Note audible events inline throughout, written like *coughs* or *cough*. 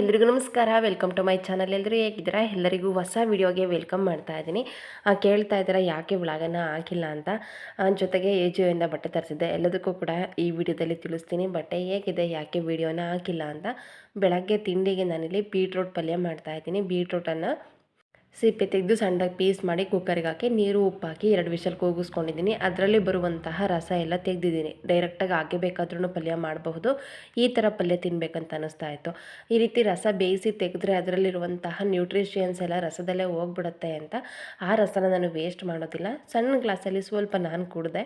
ಎಲ್ರಿಗೂ ನಮಸ್ಕಾರ. Welcome to my channel ಎಲ್ಲರೂ ಹೇಗಿದ್ದೀರಾ? ಎಲ್ಲರಿಗೂ ಹೊಸ ವಿಡಿಯೋಗೆ ವೆಲ್ಕಮ್ ಮಾಡ್ತಾ ಇದ್ದೀನಿ. ಕೇಳ್ತಾ ಇದ್ದೀರಾ, ಯಾಕೆ ವ್ಲಾಗನ್ನು ಹಾಕಿಲ್ಲ ಅಂತ? ಜೊತೆಗೆ ಏಜಿಯೋಯಿಂದ ಬಟ್ಟೆ ತರಿಸಿದ್ದೆ. ಎಲ್ಲದಕ್ಕೂ ಕೂಡ ಈ ವಿಡಿಯೋದಲ್ಲಿ ತಿಳಿಸ್ತೀನಿ. ಬಟ್ಟೆ ಹೇಗಿದೆ, ಯಾಕೆ ವಿಡಿಯೋನ ಹಾಕಿಲ್ಲ ಅಂತ? ಬೆಳಗ್ಗೆ ತಿಂಡಿಗೆ ನಾನಿಲ್ಲಿ ಬೀಟ್ರೋಟ್ ಪಲ್ಯ ಮಾಡ್ತಾ ಇದ್ದೀನಿ. ಬೀಟ್ರೂಟನ್ನು ಸಿಪ್ಪೆ ತೆಗೆದು ಸಣ್ಣದಾಗಿ ಪೀಸ್ ಮಾಡಿ ಕುಕ್ಕರಿಗೆ ಹಾಕಿ, ನೀರು ಉಪ್ಪು ಹಾಕಿ ಎರಡು ವಿಷಲ್ ಕೂಗಿಸ್ಕೊಂಡಿದ್ದೀನಿ. ಅದರಲ್ಲಿ ಬರುವಂತಹ ರಸ ಎಲ್ಲ ತೆಗೆದಿದ್ದೀನಿ. ಡೈರೆಕ್ಟಾಗಿ ಹಾಗೆ ಬೇಕಾದ್ರೂ ಪಲ್ಯ ಮಾಡಬಹುದು. ಈ ಥರ ಪಲ್ಯ ತಿನ್ನಬೇಕಂತ ಅನ್ನಿಸ್ತಾ ಇತ್ತು. ಈ ರೀತಿ ರಸ ಬೇಯಿಸಿ ತೆಗೆದ್ರೆ ಅದರಲ್ಲಿರುವಂತಹ ನ್ಯೂಟ್ರಿಷಿಯನ್ಸ್ ಎಲ್ಲ ರಸದಲ್ಲೇ ಹೋಗ್ಬಿಡುತ್ತೆ ಅಂತ. ಆ ರಸನ ನಾನು ವೇಸ್ಟ್ ಮಾಡೋದಿಲ್ಲ. ಸಣ್ಣ ಗ್ಲಾಸಲ್ಲಿ ಸ್ವಲ್ಪ ನಾನು ಕುಡಿದೆ.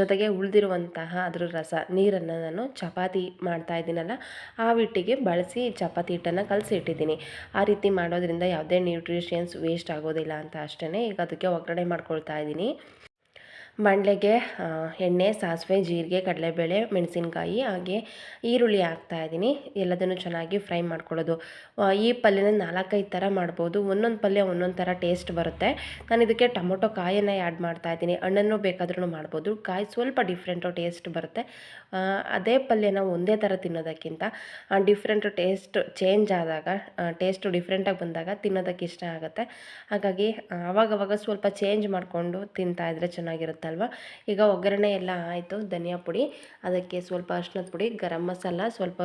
ಜೊತೆಗೆ ಉಳಿದಿರುವಂತಹ ಅದರ ರಸ, ನೀರನ್ನು ನಾನು ಚಪಾತಿ ಮಾಡ್ತಾ ಇದ್ದೀನಲ್ಲ, ಆ ಹಿಟ್ಟಿಗೆ ಬಳಸಿ ಚಪಾತಿ ಹಿಟ್ಟನ್ನು ಕಲಸಿ ಇಟ್ಟಿದ್ದೀನಿ ಆ ರೀತಿ ಮಾಡೋದ್ರಿಂದ ಯಾವುದೇ ನ್ಯೂಟ್ರಿಷಿಯನ್ಸ್ ವೇಸ್ಟ್ ಆಗೋದಿಲ್ಲ ಅಂತ ಅಷ್ಟೇ ಈಗ ಅದಕ್ಕೆ ಒಗ್ಗರಣೆ ಮಾಡ್ಕೊಳ್ತಾ ಇದ್ದೀನಿ. ಬಾಣಲೆಗೆ ಎಣ್ಣೆ, ಸಾಸಿವೆ, ಜೀರಿಗೆ, ಕಡಲೆಬೇಳೆ, ಮೆಣಸಿನಕಾಯಿ, ಹಾಗೆ ಈರುಳ್ಳಿ ಹಾಕ್ತಾ ಇದ್ದೀನಿ. ಎಲ್ಲದನ್ನು ಚೆನ್ನಾಗಿ ಫ್ರೈ ಮಾಡ್ಕೊಳ್ಳೋದು. ಈ ಪಲ್ಯನ ನಾಲ್ಕೈದು ಥರ ಮಾಡ್ಬೋದು. ಒಂದೊಂದು ಪಲ್ಯ ಒಂದೊಂದು ಥರ ಟೇಸ್ಟ್ ಬರುತ್ತೆ. ನಾನು ಇದಕ್ಕೆ ಟೊಮೊಟೊ ಕಾಯನ್ನು ಆ್ಯಡ್ ಮಾಡ್ತಾ ಇದ್ದೀನಿ. ಹಣ್ಣನ್ನು ಬೇಕಾದ್ರೂ ಮಾಡ್ಬೋದು. ಕಾಯಿ ಸ್ವಲ್ಪ ಡಿಫ್ರೆಂಟು ಟೇಸ್ಟ್ ಬರುತ್ತೆ. ಅದೇ ಪಲ್ಯನ ಒಂದೇ ಥರ ತಿನ್ನೋದಕ್ಕಿಂತ ಡಿಫ್ರೆಂಟ್ ಟೇಸ್ಟ್ ಚೇಂಜ್ ಆದಾಗ ಟೇಸ್ಟು ಡಿಫ್ರೆಂಟಾಗಿ ಬಂದಾಗ ತಿನ್ನೋದಕ್ಕೆ ಇಷ್ಟ ಆಗುತ್ತೆ. ಹಾಗಾಗಿ ಆವಾಗವಾಗ ಸ್ವಲ್ಪ ಚೇಂಜ್ ಮಾಡಿಕೊಂಡು ತಿಂತಾ ಇದ್ರೆ ಚೆನ್ನಾಗಿರುತ್ತಲ್ವ ಈಗ ಒಗ್ಗರಣೆ ಎಲ್ಲ ಆಯಿತು, ಧನಿಯಾ ಪುಡಿ. ಅದಕ್ಕೆ ಸ್ವಲ್ಪ ಅರ್ಶಿನದ ಪುಡಿ, ಗರಂ ಮಸಾಲ, ಸ್ವಲ್ಪ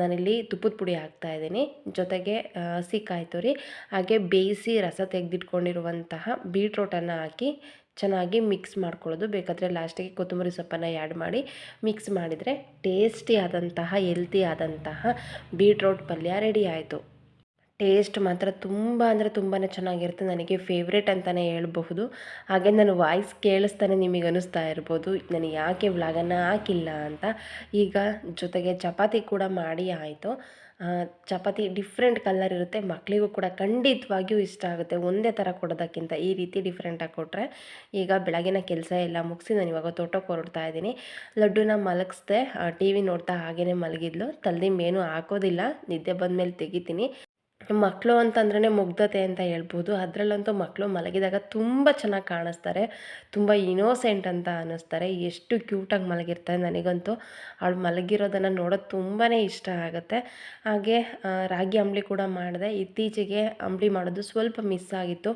ನಾನಿಲ್ಲಿ ತುಪ್ಪದ ಪುಡಿ ಹಾಕ್ತಾ ಇದ್ದೀನಿ. ಜೊತೆಗೆ ಹಸಿ ಕಾಯ್ತು ರೀ ಹಾಗೆ ಬೇಯಿಸಿ ರಸ ತೆಗೆದಿಟ್ಕೊಂಡಿರುವಂತಹ ಬೀಟ್ರೋಟನ್ನು ಹಾಕಿ ಚೆನ್ನಾಗಿ ಮಿಕ್ಸ್ ಮಾಡ್ಕೊಳ್ಳೋದು. ಬೇಕಾದರೆ ಲಾಸ್ಟಿಗೆ ಕೊತ್ತಂಬರಿ ಸೊಪ್ಪನ್ನು ಆ್ಯಡ್ ಮಾಡಿ ಮಿಕ್ಸ್ ಮಾಡಿದರೆ ಟೇಸ್ಟಿ ಆದಂತಹ ಹೆಲ್ತಿ ಆದಂತಹ ಬೀಟ್ರೋಟ್ ಪಲ್ಯ ರೆಡಿ ಆಯಿತು. ಟೇಸ್ಟ್ ಮಾತ್ರ ತುಂಬ ಅಂದರೆ ತುಂಬಾ ಚೆನ್ನಾಗಿರುತ್ತೆ. ನನಗೆ ಫೇವ್ರೇಟ್ ಅಂತಲೇ ಹೇಳಬಹುದು. ಹಾಗೆ ನಾನು ವಾಯ್ಸ್ ಕೇಳಿಸ್ತಾನೆ ನಿಮಗೆ ಅನ್ನಿಸ್ತಾ ಇರ್ಬೋದು. ನಾನು ಯಾಕೆ ವ್ಲಾಗನ್ನು ಹಾಕಿಲ್ಲ ಅಂತ. ಈಗ ಜೊತೆಗೆ ಚಪಾತಿ ಕೂಡ ಮಾಡಿ ಆಯಿತು. ಚಪಾತಿ ಡಿಫ್ರೆಂಟ್ ಕಲರ್ ಇರುತ್ತೆ. ಮಕ್ಕಳಿಗೂ ಕೂಡ ಖಂಡಿತವಾಗಿಯೂ ಇಷ್ಟ ಆಗುತ್ತೆ. ಒಂದೇ ಥರ ಕೊಡೋದಕ್ಕಿಂತ ಈ ರೀತಿ ಡಿಫ್ರೆಂಟಾಗಿ ಕೊಟ್ಟರೆ ಈಗ ಬೆಳಗಿನ ಕೆಲಸ ಎಲ್ಲ ಮುಗಿಸಿ ನಾನು ಇವಾಗ ತೋಟಕ್ಕೆ ಹೊರಡ್ತಾ ಇದ್ದೀನಿ. ಲಡ್ಡುನ ಮಲಗಿಸ್ದೆ ಟಿ ವಿ ನೋಡ್ತಾ ಹಾಗೇ ಮಲಗಿದ್ಲು. ತಲೆದಿಂಬ ಏನೂ ಹಾಕೋದಿಲ್ಲ. ನಿದ್ದೆ ಬಂದಮೇಲೆ ತೆಗಿತೀನಿ. ಮಕ್ಕಳು ಅಂತಂದ್ರೇ ಮುಗ್ಧತೆ ಅಂತ ಹೇಳ್ಬೋದು. ಅದರಲ್ಲಂತೂ ಮಕ್ಕಳು ಮಲಗಿದಾಗ ತುಂಬ ಚೆನ್ನಾಗಿ ಕಾಣಿಸ್ತಾರೆ. ತುಂಬ ಇನೋಸೆಂಟ್ ಅಂತ ಅನ್ನಿಸ್ತಾರೆ. ಎಷ್ಟು ಕ್ಯೂಟಾಗಿ ಮಲಗಿರ್ತಾರೆ ನನಗಂತೂ. ಅವಳು ಮಲಗಿರೋದನ್ನು ನೋಡೋದು ತುಂಬಾ ಇಷ್ಟ ಆಗುತ್ತೆ. ಹಾಗೆ ರಾಗಿ ಅಂಬ್ಲಿ ಕೂಡ ಮಾಡಿದೆ. ಇತ್ತೀಚೆಗೆ ಅಂಬಳಿ ಮಾಡೋದು ಸ್ವಲ್ಪ ಮಿಸ್ ಆಗಿತ್ತು.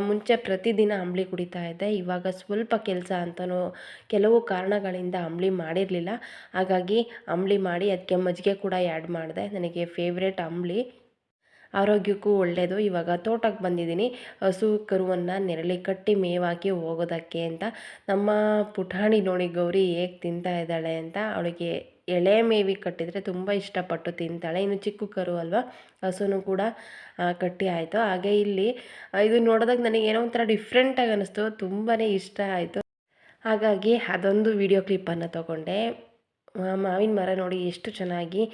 ಮುಂಚೆ ಪ್ರತಿದಿನ ಅಂಬಲಿ ಕುಡಿತಾ ಇದ್ದೆ. ಇವಾಗ ಸ್ವಲ್ಪ ಕೆಲಸ ಅಂತಲೂ ಕೆಲವು ಕಾರಣಗಳಿಂದ ಅಂಬಲಿ ಮಾಡಿರಲಿಲ್ಲ. ಹಾಗಾಗಿ ಅಂಬಳಿ ಮಾಡಿ ಅದಕ್ಕೆ ಮಜ್ಜಿಗೆ ಕೂಡ ಆ್ಯಡ್ ಮಾಡಿದೆ. ನನಗೆ ಫೇವ್ರೇಟ್ ಅಂಬಲಿ. ಆರೋಗ್ಯಕ್ಕೂ ಒಳ್ಳೆಯದು ಇವಾಗ ತೋಟಕ್ಕೆ ಬಂದಿದ್ದೀನಿ. ಹಸು ಕರುವನ್ನು ನೆರಳಿ ಕಟ್ಟಿ ಮೇವಾಕಿ ಹೋಗೋದಕ್ಕೆ ಅಂತ. ನಮ್ಮ ಪುಟಾಣಿ ನೋಡಿ ಗೌರಿ ಹೇಗೆ ತಿಂತಾ ಇದ್ದಾಳೆ ಅಂತ ಅವಳಿಗೆ ಎಳೆ ಮೇವಿ ಕಟ್ಟಿದರೆ ತುಂಬ ಇಷ್ಟಪಟ್ಟು ತಿಂತಾಳೆ. ಇನ್ನು ಚಿಕ್ಕ ಕರು ಅಲ್ವಾ, ಹಸುನು ಕೂಡ ಕಟ್ಟಿ ಆಯಿತು. ಹಾಗೆ ಇಲ್ಲಿ ಇದು ನೋಡಿದಾಗ ನನಗೆ ಏನೋ ಒಂಥರ ಡಿಫ್ರೆಂಟಾಗಿ ಅನ್ನಿಸ್ತು ತುಂಬಾ ಇಷ್ಟ ಆಯಿತು. ಹಾಗಾಗಿ ಅದೊಂದು ವಿಡಿಯೋ ಕ್ಲಿಪ್ಪನ್ನು ತಗೊಂಡೆ. ಮಾವಿನ ಮರ ನೋಡಿ ಎಷ್ಟು ಚೆನ್ನಾಗಿ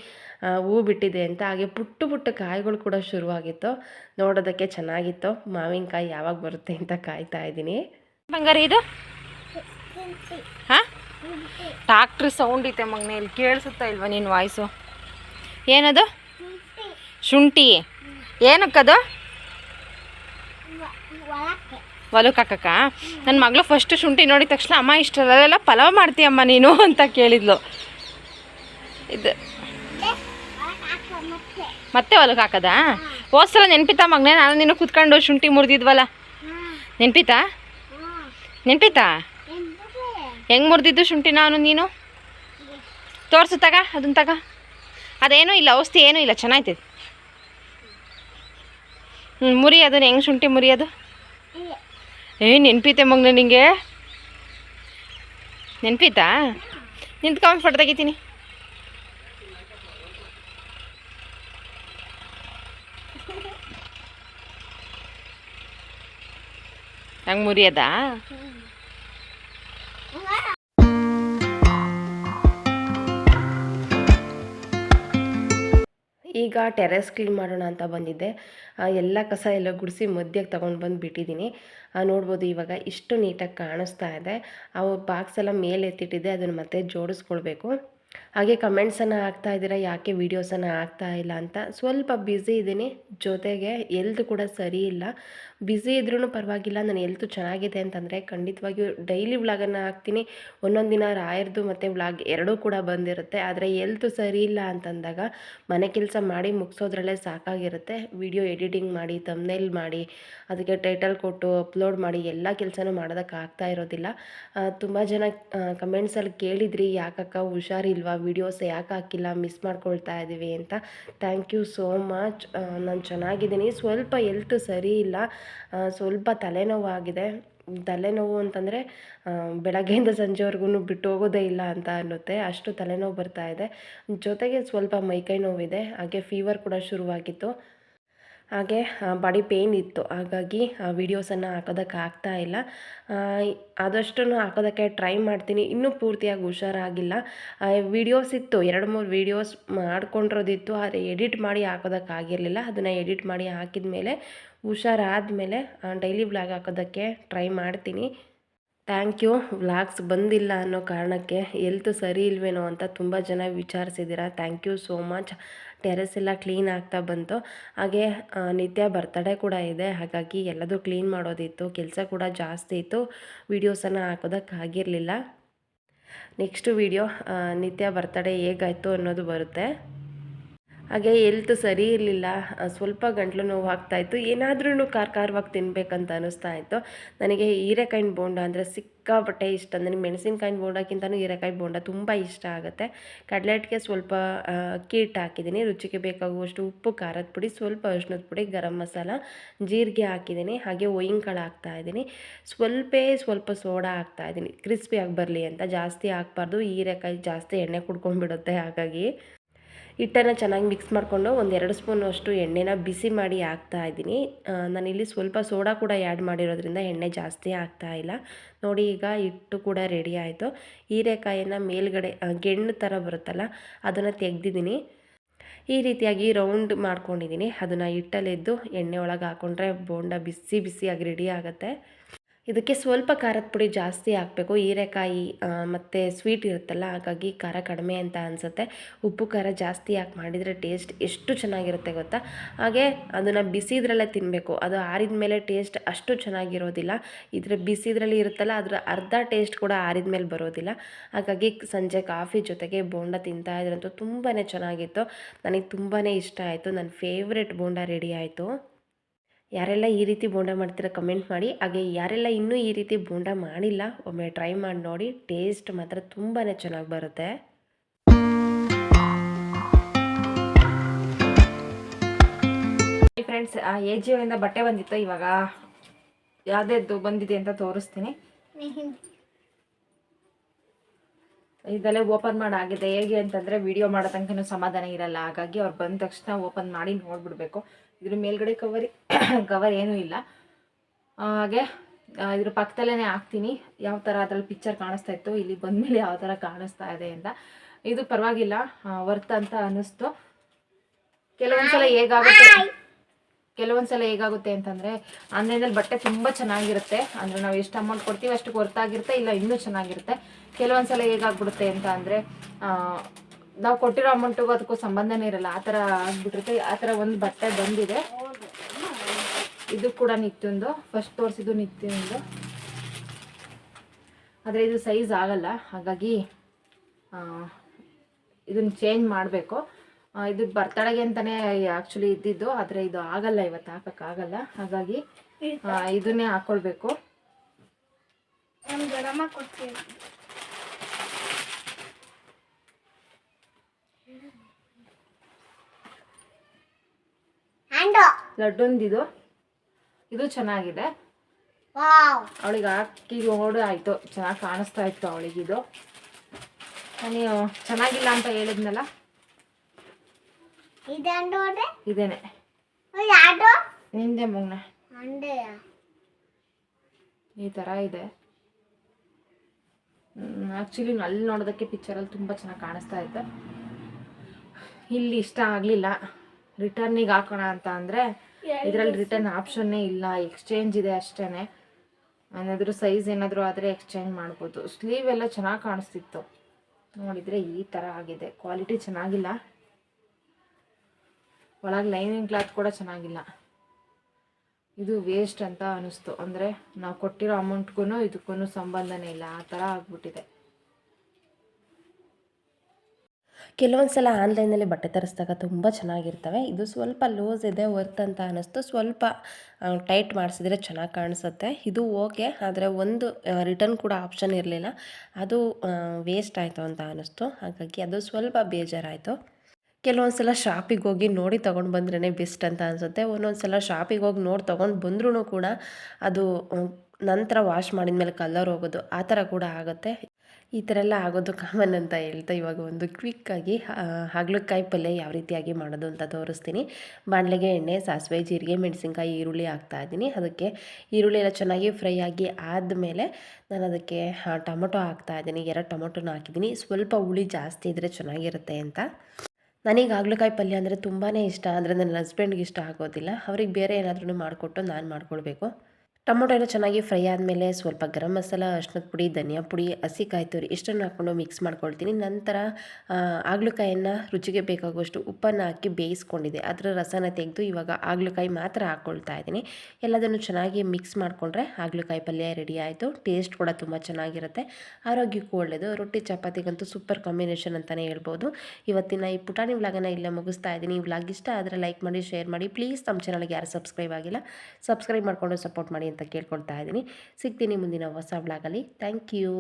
ಹೂ ಬಿಟ್ಟಿದೆ ಅಂತ. ಹಾಗೆ ಪುಟ್ಟ ಪುಟ್ಟ ಕಾಯಿಗಳು ಕೂಡ ಶುರುವಾಗಿತ್ತು. ನೋಡೋದಕ್ಕೆ ಚೆನ್ನಾಗಿತ್ತು. ಮಾವಿನಕಾಯಿ ಯಾವಾಗ ಬರುತ್ತೆ ಅಂತ ಕಾಯ್ತಾ ಇದ್ದೀನಿ. ಬಂಗಾರ ಇದು? ಹಾಂ? ಟ್ಯಾಕ್ಟ್ರಿ ಸೌಂಡ್ ಐತೆ ಮಗನೇ, ಇಲ್ಲಿ ಕೇಳಿಸುತ್ತಾ ಇಲ್ವಾ ನಿನ್ನ ವಾಯ್ಸು ಏನದು? ಶುಂಠಿ. ಏನಕ್ಕದು? ಹೊಲಕ್ಕೆ ನನ್ನ ಮಗಳು ಫಸ್ಟ್ ಶುಂಠಿ ನೋಡಿದ ತಕ್ಷಣ, ಅಮ್ಮ, ಇಷ್ಟಲ್ಲ ಪಲಾವ್ ಮಾಡ್ತೀಯಮ್ಮ ನೀನು? ಅಂತ ಕೇಳಿದ್ಲು. ಇದು. ಮತ್ತೆ ಹೊಲಕ್ಕೆ ಹಾಕದಾ? ಹೋದ್ಸಲ ನೆನ್ಪಿತಾ ಮಗನೇ? ನಾನು ನೀನು ಕುತ್ಕೊಂಡು ಶುಂಠಿ ಮುರಿದಿದ್ವಲ್ಲ. ನೆನ್ಪಿತಾ ನೆನ್ಪಿತಾ ಹೆಂಗ್ ಮುರಿದಿದ್ದು ಶುಂಠಿ ನಾನು, ನೀನು? ತೋರ್ಸು, ತಗ ಅದನ್ನ ತಗ. ಅದೇನೂ ಇಲ್ಲ, ಔಷಧಿ ಏನೂ ಇಲ್ಲ, ಚೆನ್ನಾಯ್ತದೆ. ಹ್ಞೂ ಮುರಿ ಅದನ್ನ ಹೆಂಗೆ ಶುಂಠಿ ಮುರಿಯೋದು? ಏ ನೆನ್ಪಿತೆ ಮಗನ ನಿಂಗೆ? ನೆನ್ಪಿತಾ ನಿಂತ್ಕೊಂಡು ಫೋಟೋ ತೆಗಿತೀನಿ. ಹಂಗೆ ಮುರಿಯದ? ಈಗ ಟೆರೆಸ್ ಕ್ಲೀನ್ ಮಾಡೋಣ ಅಂತ ಬಂದಿದ್ದೆ. ಎಲ್ಲ ಕಸ ಎಲ್ಲ ಗುಡಿಸಿ ಮಧ್ಯಕ್ಕೆ ತೊಗೊಂಡು ಬಂದು ಬಿಟ್ಟಿದ್ದೀನಿ ನೋಡ್ಬೋದು ಇವಾಗ ಇಷ್ಟು ನೀಟಾಗಿ ಕಾಣಿಸ್ತಾ ಇದೆ. ಆ ಬಾಕ್ಸ್ ಎಲ್ಲ ಮೇಲೆ ಎತ್ತಿಟ್ಟಿದ್ದೆ, ಅದನ್ನು ಮತ್ತೆ ಜೋಡಿಸ್ಕೊಳ್ಬೇಕು. ಹಾಗೆ ಕಮೆಂಟ್ಸನ್ನು ಹಾಕ್ತಾ ಇದ್ದೀರಾ, ಯಾಕೆ ವೀಡಿಯೋಸನ್ನು ಹಾಕ್ತಾ ಇಲ್ಲ ಅಂತ. ಸ್ವಲ್ಪ ಬ್ಯುಸಿ ಇದ್ದೀನಿ, ಜೊತೆಗೆ ಎಲ್ತ್ ಕೂಡ ಸರಿ ಇಲ್ಲ. ಬ್ಯುಸಿ ಇದ್ರೂ ಪರವಾಗಿಲ್ಲ ನಾನು ಎಲ್ತು ಚೆನ್ನಾಗಿದೆ ಅಂತಂದರೆ ಖಂಡಿತವಾಗಿಯೂ ಡೈಲಿ ವ್ಲಾಗನ್ನು ಹಾಕ್ತೀನಿ. ಒಂದೊಂದು ದಿನ ರಾಯರ್ದು ಮತ್ತು ವ್ಲಾಗ್ ಎರಡೂ ಕೂಡ ಬಂದಿರುತ್ತೆ. ಆದರೆ ಎಲ್ತು ಸರಿ ಇಲ್ಲ ಅಂತಂದಾಗ ಮನೆ ಕೆಲಸ ಮಾಡಿ ಮುಗಿಸೋದ್ರಲ್ಲೇ ಸಾಕಾಗಿರುತ್ತೆ. ವಿಡಿಯೋ ಎಡಿಟಿಂಗ್ ಮಾಡಿ ತಮ್ನೆಲ್ ಮಾಡಿ, ಅದಕ್ಕೆ ಟೈಟಲ್ ಕೊಟ್ಟು ಅಪ್ಲೋಡ್ ಮಾಡಿ, ಎಲ್ಲ ಕೆಲಸನೂ ಮಾಡೋದಕ್ಕೆ ಆಗ್ತಾ ಇರೋದಿಲ್ಲ. ತುಂಬ ಜನ ಕಮೆಂಟ್ಸಲ್ಲಿ ಕೇಳಿದ್ರಿ, ಯಾಕಕ್ಕ ಹುಷಾರಿಲ್ವಾ ವೀಡಿಯೋಸ್ ಯಾಕೆ ಹಾಕಿಲ್ಲ? ಮಿಸ್ ಮಾಡ್ಕೊಳ್ತಾ ಇದ್ದೀವಿ ಅಂತ. ಥ್ಯಾಂಕ್ ಯು ಸೋ ಮಚ್ ನಾನು ಚೆನ್ನಾಗಿದ್ದೀನಿ. ಸ್ವಲ್ಪ ಎಲ್ತ್ ಸರಿ ಇಲ್ಲ. ಸ್ವಲ್ಪ ತಲೆನೋವಾಗಿದೆ. ತಲೆನೋವು ಅಂತಂದರೆ ಬೆಳಗ್ಗೆಯಿಂದ ಸಂಜೆವರೆಗೂ ಬಿಟ್ಟು ಹೋಗೋದೇ ಇಲ್ಲ ಅಂತ ಅನ್ನುತ್ತೆ. ಅಷ್ಟು ತಲೆನೋವು ಬರ್ತಾ ಇದೆ. ಜೊತೆಗೆ ಸ್ವಲ್ಪ ಮೈಕೈ ನೋವಿದೆ. ಹಾಗೆ ಫೀವರ್ ಕೂಡ ಶುರುವಾಗಿತ್ತು. ಹಾಗೆ ಬಾಡಿ ಪೇಯ್ನ್ ಇತ್ತು. ಹಾಗಾಗಿ ವೀಡಿಯೋಸನ್ನು ಹಾಕೋದಕ್ಕೆ ಆಗ್ತಾ ಇಲ್ಲ. ಆದಷ್ಟು ಹಾಕೋದಕ್ಕೆ ಟ್ರೈ ಮಾಡ್ತೀನಿ. ಇನ್ನೂ ಪೂರ್ತಿಯಾಗಿ ಹುಷಾರಾಗಿಲ್ಲ. ವೀಡಿಯೋಸ್ ಇತ್ತು. ಎರಡು ಮೂರು ವೀಡಿಯೋಸ್ ಮಾಡ್ಕೊಂಡಿರೋದಿತ್ತು. ಆದರೆ ಎಡಿಟ್ ಮಾಡಿ ಹಾಕೋದಕ್ಕೆ ಆಗಿರಲಿಲ್ಲ. ಅದನ್ನು ಎಡಿಟ್ ಮಾಡಿ ಹಾಕಿದ ಮೇಲೆ ಹುಷಾರಾದಮೇಲೆ ಡೈಲಿ ಬ್ಲಾಗ್ ಹಾಕೋದಕ್ಕೆ ಟ್ರೈ ಮಾಡ್ತೀನಿ. Thank you. ವ್ಲಾಗ್ಸ್ ಬಂದಿಲ್ಲ ಅನ್ನೋ ಕಾರಣಕ್ಕೆ ಎಲ್ತು ಸರಿ ಇಲ್ವೇನೋ ಅಂತ ತುಂಬ ಜನ ವಿಚಾರಿಸಿದ್ದೀರಾ. Thank you so much. Terrace ಎಲ್ಲ ಕ್ಲೀನ್ ಆಗ್ತಾ ಬಂತು. ಹಾಗೆ ನಿತ್ಯ ಬರ್ತಡೇ ಕೂಡ ಇದೆ. ಹಾಗಾಗಿ ಎಲ್ಲದೂ ಕ್ಲೀನ್ ಮಾಡೋದಿತ್ತು. ಕೆಲಸ ಕೂಡ ಜಾಸ್ತಿ ಇತ್ತು. ವೀಡಿಯೋಸನ್ನು ಹಾಕೋದಕ್ಕಾಗಿರಲಿಲ್ಲ ನೆಕ್ಸ್ಟ್ ವೀಡಿಯೋ ನಿತ್ಯ ಬರ್ತಡೇ ಹೇಗಾಯಿತು ಅನ್ನೋದು ಬರುತ್ತೆ. ಹಾಗೆ ಎಲ್ತ್ ಸರಿ ಇರಲಿಲ್ಲ ಸ್ವಲ್ಪ ಗಂಟ್ಲು ನೋವು ಆಗ್ತಾಯಿತ್ತು ಏನಾದ್ರೂ ಖಾರ ಖಾರವಾಗಿ ತಿನ್ನಬೇಕಂತ ಅನ್ನಿಸ್ತಾ ಇತ್ತು. ನನಗೆ ಹೀರೆಕಾಯಿನ ಬೋಂಡ ಅಂದರೆ ಸಿಕ್ಕಾಪಟ್ಟೆ ಇಷ್ಟ. ನನಗೆ ಮೆಣಸಿನ್ಕಾಯಿನ ಬೋಂಡಕ್ಕಿಂತನೂ ಹೀರೆಕಾಯಿ ಬೋಂಡ ತುಂಬ ಇಷ್ಟ ಆಗುತ್ತೆ. ಕಡ್ಲೆಟ್ಗೆ ಸ್ವಲ್ಪ ಅಕ್ಕಿ ಹಾಕಿದ್ದೀನಿ. ರುಚಿಗೆ ಬೇಕಾಗುವಷ್ಟು ಉಪ್ಪು, ಖಾರದ ಪುಡಿ, ಸ್ವಲ್ಪ ಅರಿಶಿನದ ಪುಡಿ, ಗರಂ ಮಸಾಲ, ಜೀರಿಗೆ ಹಾಕಿದ್ದೀನಿ. ಹಾಗೆ ಕಾಳು ಹಾಕ್ತಾ ಇದ್ದೀನಿ. ಸ್ವಲ್ಪ ಸ್ವಲ್ಪ ಸೋಡಾ ಹಾಕ್ತಾ ಇದ್ದೀನಿ. ಕ್ರಿಸ್ಪಿಯಾಗಿ ಬರಲಿ ಅಂತ. ಜಾಸ್ತಿ ಹಾಕ್ಬಾರ್ದು. ಹೀರೆಕಾಯಿ ಜಾಸ್ತಿ ಎಣ್ಣೆ ಕುಡ್ಕೊಂಡ್ಬಿಡುತ್ತೆ ಹಾಗಾಗಿ. ಹಿಟ್ಟನ್ನು ಚೆನ್ನಾಗಿ ಮಿಕ್ಸ್ ಮಾಡಿಕೊಂಡು ಒಂದು ಎರಡು ಸ್ಪೂನ್ ಅಷ್ಟು ಎಣ್ಣೆನ ಬಿಸಿ ಮಾಡಿ ಹಾಕ್ತಾ ಇದ್ದೀನಿ. ನಾನಿಲ್ಲಿ ಸ್ವಲ್ಪ ಸೋಡಾ ಕೂಡ ಆ್ಯಡ್ ಮಾಡಿರೋದ್ರಿಂದ ಎಣ್ಣೆ ಜಾಸ್ತಿ ಆಗ್ತಾ ಇಲ್ಲ. ನೋಡಿ ಈಗ ಹಿಟ್ಟು ಕೂಡ ರೆಡಿ ಆಯಿತು. ಹೀರೆಕಾಯಿನ ಮೇಲ್ಗಡೆ ಗೆಣ್ಣು ಥರ ಬರುತ್ತಲ್ಲ, ಅದನ್ನು ತೆಗ್ದಿದ್ದೀನಿ. ಈ ರೀತಿಯಾಗಿ ರೌಂಡ್ ಮಾಡ್ಕೊಂಡಿದ್ದೀನಿ. ಅದನ್ನು ಹಿಟ್ಟಲ್ಲಿದ್ದು ಎಣ್ಣೆ ಒಳಗೆ ಹಾಕ್ಕೊಂಡ್ರೆ ಬೋಂಡ ಬಿಸಿ ಬಿಸಿಯಾಗಿ ರೆಡಿ ಆಗುತ್ತೆ. ಇದಕ್ಕೆ ಸ್ವಲ್ಪ ಖಾರದ ಪುಡಿ ಜಾಸ್ತಿ ಹಾಕಬೇಕು. ಹೀರೆಕಾಯಿ ಮತ್ತು ಸ್ವೀಟ್ ಇರುತ್ತಲ್ಲ, ಹಾಗಾಗಿ ಖಾರ ಕಡಿಮೆ ಅಂತ ಅನಿಸುತ್ತೆ. ಉಪ್ಪು, ಖಾರ ಜಾಸ್ತಿ ಹಾಕಿ ಮಾಡಿದರೆ ಟೇಸ್ಟ್ ಎಷ್ಟು ಚೆನ್ನಾಗಿರುತ್ತೆ ಗೊತ್ತಾ? ಹಾಗೆ ಅದನ್ನು ಬಿಸಿದ್ರಲ್ಲೇ ತಿನ್ನಬೇಕು ಅದು ಆರಿದ ಮೇಲೆ ಟೇಸ್ಟ್ ಅಷ್ಟು ಚೆನ್ನಾಗಿರೋದಿಲ್ಲ. ಇದರ ಬಿಸಿದ್ರಲ್ಲಿ ಇರುತ್ತಲ್ಲ, ಅದರ ಅರ್ಧ ಟೇಸ್ಟ್ ಕೂಡ ಆರಿದ ಮೇಲೆ ಬರೋದಿಲ್ಲ. ಹಾಗಾಗಿ ಸಂಜೆ ಕಾಫಿ ಜೊತೆಗೆ ಬೋಂಡ ತಿಂತಾ ಇದ್ರಂತೂ ತುಂಬಾ ಚೆನ್ನಾಗಿತ್ತು. ನನಗೆ ತುಂಬಾ ಇಷ್ಟ ಆಯಿತು. ನನ್ನ ಫೇವ್ರೆಟ್ ಬೋಂಡ ರೆಡಿ ಆಯಿತು. ಯಾರೆಲ್ಲ ಈ ರೀತಿ ಬೋಂಡ ಮಾಡ್ತೀರಾ ಕಮೆಂಟ್ ಮಾಡಿ. ಹಾಗೆ ಯಾರೆಲ್ಲ ಇನ್ನೂ ಈ ರೀತಿ ಬೋಂಡ ಮಾಡಿಲ್ಲ, ಒಮ್ಮೆ ಟ್ರೈ ಮಾಡಿ ನೋಡಿ. ಟೇಸ್ಟ್ ಮಾತ್ರ ತುಂಬಾ ಚೆನ್ನಾಗಿ ಬರುತ್ತೆ. ಫ್ರೆಂಡ್ಸ್ ಎ ಜಿಯೋಯಿಂದ ಬಟ್ಟೆ ಬಂದಿತ್ತು, ಇವಾಗ ಯಾವ್ದು ಬಂದಿದೆ ಅಂತ ತೋರಿಸ್ತೀನಿ. ಇದೆಲ್ಲ ಓಪನ್ ಮಾಡಾಗಿದೆ. ಹೇಗೆ ಅಂತಂದರೆ ವಿಡಿಯೋ ಮಾಡೋ ತನಕನೂ ಸಮಾಧಾನ ಇರಲ್ಲ. ಹಾಗಾಗಿ ಅವ್ರು ಬಂದ ತಕ್ಷಣ ಓಪನ್ ಮಾಡಿ ನೋಡ್ಬಿಡ್ಬೇಕು. ಇದ್ರ ಮೇಲ್ಗಡೆ ಕವರ್ ಕವರ್ *coughs* ಏನೂ ಇಲ್ಲ. ಹಾಗೆ ಇದ್ರ ಪಕ್ಕದಲ್ಲೇ ಹಾಕ್ತೀನಿ. ಯಾವ ಥರ ಅದ್ರಲ್ಲಿ ಪಿಕ್ಚರ್ ಕಾಣಿಸ್ತಾ ಇತ್ತು ಇಲ್ಲಿ ಬಂದಮೇಲೆ ಯಾವ ಥರ ಕಾಣಿಸ್ತಾ ಇದೆ ಅಂತ. ಇದು ಪರವಾಗಿಲ್ಲ ವರ್ತ್ ಅಂತ ಅನ್ನಿಸ್ತು. ಕೆಲವೊಂದ್ಸಲ ಹೇಗಾಗುತ್ತೆ ಕೆಲವೊಂದ್ಸಲ ಹೇಗಾಗುತ್ತೆ ಅಂತಂದರೆ ಆನ್ಲೈನಲ್ಲಿ ಬಟ್ಟೆ ತುಂಬ ಚೆನ್ನಾಗಿರುತ್ತೆ. ಅಂದರೆ ನಾವು ಎಷ್ಟು ಅಮೌಂಟ್ ಕೊಡ್ತೀವಿ ಅಷ್ಟು ವರ್ತಾಗಿರುತ್ತೆ ಇಲ್ಲ ಇನ್ನೂ ಚೆನ್ನಾಗಿರುತ್ತೆ. ಕೆಲವೊಂದ್ಸಲ ಹೇಗಾಗ್ಬಿಡುತ್ತೆ ಅಂತ ಅಂದರೆ ನಾವು ಕೊಟ್ಟಿರೋ ಅಮೌಂಟಿಗೂ ಅದಕ್ಕೂ ಸಂಬಂಧನೇ ಇರಲ್ಲ. ಆ ಥರ ಆಗ್ಬಿಟ್ಟಿರುತ್ತೆ. ಆ ಥರ ಒಂದು ಬಟ್ಟೆ ಬಂದಿದೆ. ಇದು ಕೂಡ ನಿತ್ತೊಂದು ಫಸ್ಟ್ ತೋರಿಸಿದ್ದು ನಿತ್ತೊಂದು ಆದರೆ ಇದು ಸೈಜ್ ಆಗಲ್ಲ. ಹಾಗಾಗಿ ಇದನ್ನ ಚೇಂಜ್ ಮಾಡಬೇಕು. ಇದು ಬರ್ತಡೆಗೆ ಅಂತಲೇ ಆ್ಯಕ್ಚುಲಿ ಇದ್ದಿದ್ದು. ಆದರೆ ಇದು ಆಗಲ್ಲ ಇವತ್ತು. ಹಾಕೋಕ್ಕಾಗಲ್ಲ ಹಾಗಾಗಿ ಇದನ್ನೇ ಹಾಕ್ಕೊಳ್ಬೇಕು ಲಡ್ಡೊಂದಿದು. ಇದು ಚೆನ್ನಾಗಿದೆ. ಅವಳಿಗೆ ಹಾಕಿ ನೋಡು ಆಯಿತು. ಚೆನ್ನಾಗಿ ಕಾಣಿಸ್ತಾ ಇತ್ತು ಅವಳಿಗಿದು ನೀವು ಚೆನ್ನಾಗಿಲ್ಲ ಅಂತ ಹೇಳಿದ್ನಲ್ಲ? ಇದೇನೆ. ನಿಂದೆ ಮಗ್ನ. ಈ ಥರ ಇದೆ. ಆ್ಯಕ್ಚುಲಿ ಅಲ್ಲಿ ನೋಡೋದಕ್ಕೆ ಪಿಕ್ಚರ್ ಅಲ್ಲಿ ತುಂಬಾ ಚೆನ್ನಾಗಿ ಕಾಣಿಸ್ತಾ ಇತ್ತು. ಇಲ್ಲಿ ಇಷ್ಟ ಆಗಲಿಲ್ಲ. ರಿಟರ್ನಿಗೆ ಹಾಕೋಣ ಅಂತ ಅಂದರೆ ಇದರಲ್ಲಿ ರಿಟರ್ನ್ ಆಪ್ಷನ್ನೇ ಇಲ್ಲ. ಎಕ್ಸ್ಚೇಂಜ್ ಇದೆ ಅಷ್ಟೇ ಏನಾದರೂ ಸೈಜ್ ಏನಾದರೂ ಆದರೆ ಎಕ್ಸ್ಚೇಂಜ್ ಮಾಡ್ಬೋದು. ಸ್ಲೀವ್ ಎಲ್ಲ ಚೆನ್ನಾಗಿ ಕಾಣಿಸ್ತಿತ್ತು. ನೋಡಿದರೆ ಈ ಥರ ಆಗಿದೆ. ಕ್ವಾಲಿಟಿ ಚೆನ್ನಾಗಿಲ್ಲ. ಒಳಗೆ ಲೈನಿಂಗ್ ಕ್ಲಾತ್ ಕೂಡ ಚೆನ್ನಾಗಿಲ್ಲ. ಇದು ವೇಸ್ಟ್ ಅಂತ ಅನಿಸ್ತು. ಅಂದರೆ ನಾವು ಕೊಟ್ಟಿರೋ ಅಮೌಂಟ್ಗೂ ಇದಕ್ಕೂ ಸಂಬಂಧನೇ ಇಲ್ಲ. ಆ ಥರ ಆಗ್ಬಿಟ್ಟಿದೆ. ಕೆಲವೊಂದು ಸಲ ಆನ್ಲೈನಲ್ಲಿ ಬಟ್ಟೆ ತರಿಸಿದಾಗ ತುಂಬ ಚೆನ್ನಾಗಿರ್ತವೆ. ಇದು ಸ್ವಲ್ಪ ಲೂಸ್ ಇದೆ, ವರ್ತ್ ಅಂತ ಅನ್ನಿಸ್ತು. ಸ್ವಲ್ಪ ಟೈಟ್ ಮಾಡಿಸಿದ್ರೆ ಚೆನ್ನಾಗಿ ಕಾಣಿಸುತ್ತೆ. ಇದು ಓಕೆ, ಆದರೆ ಒಂದು ರಿಟರ್ನ್ ಕೂಡ ಆಪ್ಷನ್ ಇರಲಿಲ್ಲ. ಅದು ವೇಸ್ಟ್ ಆಯಿತು ಅಂತ ಅನ್ನಿಸ್ತು. ಹಾಗಾಗಿ ಅದು ಸ್ವಲ್ಪ ಬೇಜಾರಾಯಿತು. ಕೆಲವೊಂದು ಸಲ ಶಾಪಿಗೆ ಹೋಗಿ ನೋಡಿ ತೊಗೊಂಡು ಬಂದ್ರೇ ಬೆಸ್ಟ್ ಅಂತ ಅನಿಸುತ್ತೆ. ಒಂದೊಂದು ಸಲ ಶಾಪಿಗೆ ಹೋಗಿ ನೋಡಿ ತೊಗೊಂಡು ಬಂದ್ರೂ ಕೂಡ ಅದು ನಂತರ ವಾಶ್ ಮಾಡಿದ ಮೇಲೆ ಕಲರ್ ಹೋಗೋದು ಆ ಥರ ಕೂಡ ಆಗುತ್ತೆ. ಈ ಥರ ಎಲ್ಲ ಆಗೋದು ಕಾಮನ್ ಅಂತ ಹೇಳ್ತಾ ಇವಾಗ ಒಂದು ಕ್ವಿಕ್ಕಾಗಿ ಹಾಗಲಕಾಯಿ ಪಲ್ಯ ಯಾವ ರೀತಿಯಾಗಿ ಮಾಡೋದು ಅಂತ ತೋರಿಸ್ತೀನಿ. ಬಾಣಲೆಗೆ ಎಣ್ಣೆ, ಸಾಸಿವೆ, ಜೀರಿಗೆ, ಮೆಣಸಿನ್ಕಾಯಿ, ಈರುಳ್ಳಿ ಹಾಕ್ತಾ ಇದ್ದೀನಿ. ಅದಕ್ಕೆ ಈರುಳ್ಳಿ ಎಲ್ಲ ಚೆನ್ನಾಗಿ ಫ್ರೈ ಆಗಿ ಆದಮೇಲೆ ನಾನು ಅದಕ್ಕೆ ಟೊಮೊಟೊ ಹಾಕ್ತಾ ಇದ್ದೀನಿ. ಎರಡು ಟೊಮೊಟೊನ ಹಾಕಿದ್ದೀನಿ. ಸ್ವಲ್ಪ ಹುಳಿ ಜಾಸ್ತಿ ಇದ್ದರೆ ಚೆನ್ನಾಗಿರುತ್ತೆ ಅಂತ. ನನಗೆ ಹಾಗಲಕಾಯಿ ಪಲ್ಯ ಅಂದರೆ ತುಂಬಾ ಇಷ್ಟ. ಅಂದರೆ ನನ್ನ ಹಸ್ಬೆಂಡ್ಗೆ ಇಷ್ಟ ಆಗೋದಿಲ್ಲ. ಅವ್ರಿಗೆ ಬೇರೆ ಏನಾದ್ರೂ ಮಾಡಿಕೊಟ್ಟು ನಾನು ಮಾಡ್ಕೊಳ್ಬೇಕು. ಟೊಮೊಟೊ ಎಲ್ಲ ಚೆನ್ನಾಗಿ ಫ್ರೈ ಆದಮೇಲೆ ಸ್ವಲ್ಪ ಗರಂ ಮಸಾಲ ಅರ್ಶಿನದ ಪುಡಿ, ಧನಿಯಾ ಪುಡಿ ಹಸಿಕಾಯಿ ತುರಿ ಇಷ್ಟನ್ನು ಹಾಕ್ಕೊಂಡು ಮಿಕ್ಸ್ ಮಾಡ್ಕೊಳ್ತೀನಿ. ನಂತರ ಹಾಗಲಕಾಯನ್ನು ರುಚಿಗೆ ಬೇಕಾಗುವಷ್ಟು ಉಪ್ಪನ್ನು ಹಾಕಿ ಬೇಯಿಸ್ಕೊಂಡಿದೆ ಅದರ ರಸನ ತೆಗೆದು ಇವಾಗ ಹಾಗಲಕಾಯಿ ಮಾತ್ರ ಹಾಕ್ಕೊಳ್ತಾ ಇದ್ದೀನಿ. ಎಲ್ಲದನ್ನು ಚೆನ್ನಾಗಿ ಮಿಕ್ಸ್ ಮಾಡಿಕೊಂಡ್ರೆ ಹಾಗಲಕಾಯಿ ಪಲ್ಯ ರೆಡಿ ಆಯಿತು. ಟೇಸ್ಟ್ ಕೂಡ ತುಂಬ ಚೆನ್ನಾಗಿರುತ್ತೆ. ಆರೋಗ್ಯಕ್ಕೂ ಒಳ್ಳೆಯದು ರೊಟ್ಟಿ, ಚಪಾತಿಗಂತೂ ಸೂಪರ್ ಕಾಂಬಿನೇಷನ್ ಅಂತಲೇ ಹೇಳ್ಬೋದು. ಇವತ್ತಿನ ಈ ಪುಟಾಣಿ ವ್ಲಾಗನ್ನ ಇಲ್ಲೇ ಮುಗಿಸ್ತಾ ಇದ್ದೀನಿ. ವ್ಲಾಗ್ ಇಷ್ಟ ಆದರೆ ಲೈಕ್ ಮಾಡಿ ಶೇರ್ ಮಾಡಿ. ಪ್ಲೀಸ್ ನಮ್ಮ ಚಾನಲ್ಗೆ ಯಾರು ಸಬ್ಸ್ಕ್ರೈಬ್ ಆಗಿಲ್ಲ ಸಬ್ಸ್ಕ್ರೈಬ್ ಮಾಡಿಕೊಂಡು ಸಪೋರ್ಟ್ ಮಾಡಿ ಅಂತ ಕೇಳ್ಕೊಳ್ತಾ ಇದ್ದೀನಿ ಸಿಗ್ತೀನಿ ಮುಂದಿನ ಹೊಸ ಬ್ಲಾಗಲ್ಲಿ ಥ್ಯಾಂಕ್ ಯು